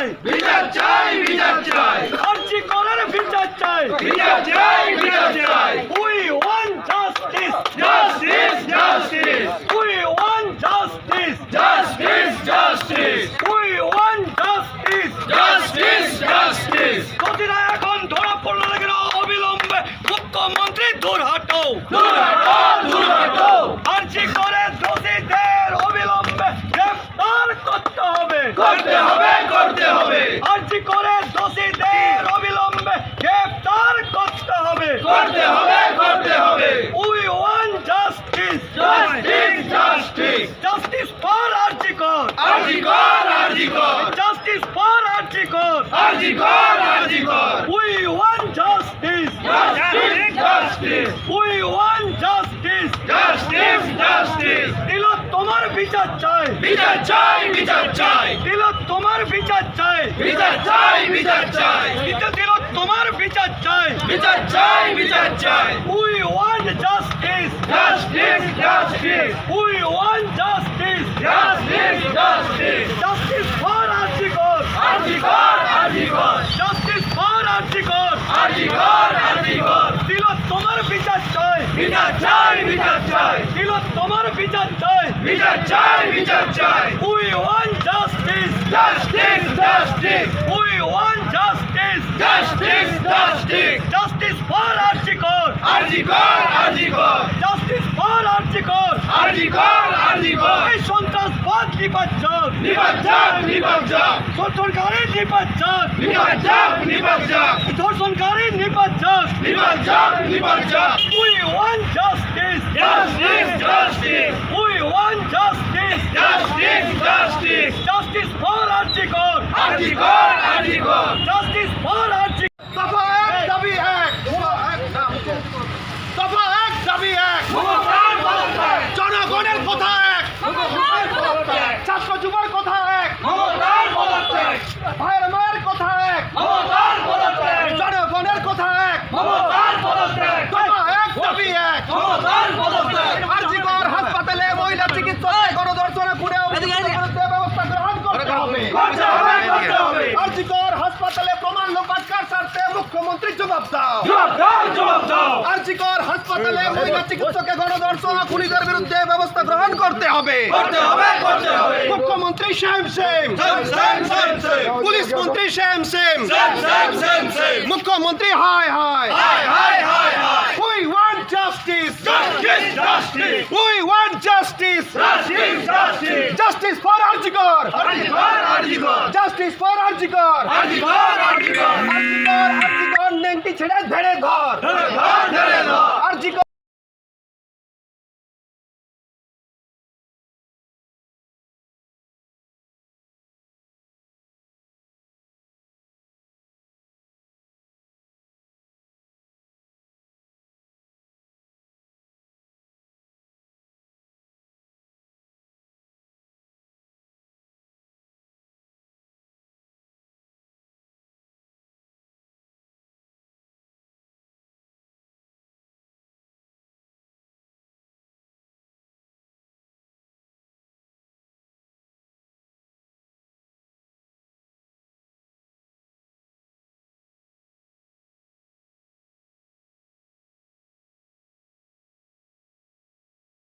চাই। বিচার চাই বিচার চাই। আর্জি করার বিচার চাই। বিচার চাই বিচার চাই। We want justice justice justice we want justice justice justice we want justice justice justice প্রতিটা এখন ধরা পড়ল না কেন অবিলম্বে মুখ্যমন্ত্রী দূর হাটো দূর হটো দূর হটো আর্জি করে দোষীদের অবিলম্বে গ্রেফতার করতে হবে করতে হবে করতে হবে আর্জি করে দোষীদের অবিলম্বে গ্রেফতার করতে হবে করতে হবে করতে হবে we want justice justice justice justice for R G Kar R G Kar R G Kar R G Kar we want justice justice justice we want justice justice justice দিল তোমার বিচার চাই বিচার চাই বিচার চাই দিল তোমার বিচার চাই বিচার চাই বিচার চাই দিল তোমার বিচার চাই বিচার চাই বিচার চাই we want justice justice justice we want justice justice justice justice for R G Kar R G কর আরজি Kar justice for R G Kar আরজি কর আরজি কর দিল তোমার বিচার চাই বিচার চাই বিচার চাই। তোমার বিচার চাই। বিচার চাই বিচার চাই। We want justice justice justice we want justice justice justice justice for RG Kar RG Kar RG Kar RG Kar justice for RG Kar RG Kar RG Kar RG Kar এই সন্ত্রাসবাদ নিপাচ্ছক নিবাজ্জাক নিবাজ্জাক ধর্ষণকারী নিপাচ্ছক নিবাজ্জাক নিবাজ্জাক ধর্ষণকারী নিপাচ্ছক নিবাজ্জাক নিবাজ্জাক we want justice justice justice we want justice justice হাসপাতালে প্রমাণ লোপাটকার স্বার্থে মুখ্যমন্ত্রী জবাব দাও। জবাব দাও জবাব দাও। আরজিকর হাসপাতালে মহিলা চিকিৎসকের গণদর্শন ও খুনিদের বিরুদ্ধে ব্যবস্থা গ্রহণ করতে হবে। করতে হবে করতে হবে। মুখ্যমন্ত্রী শ্যাম সেম। পুলিশ মন্ত্রী শ্যাম সেম। মুখ্যমন্ত্রী হায় হায়। হাই হাই হাই হাই we want justice justice justice we want for RG Kar RG Kar RG Kar justice for RG Kar RG Kar আরজি কর আরজিকর আরজিকর নেংটি ছেড়ে ধরে ধর ধরে ধর ধরে আরজিকর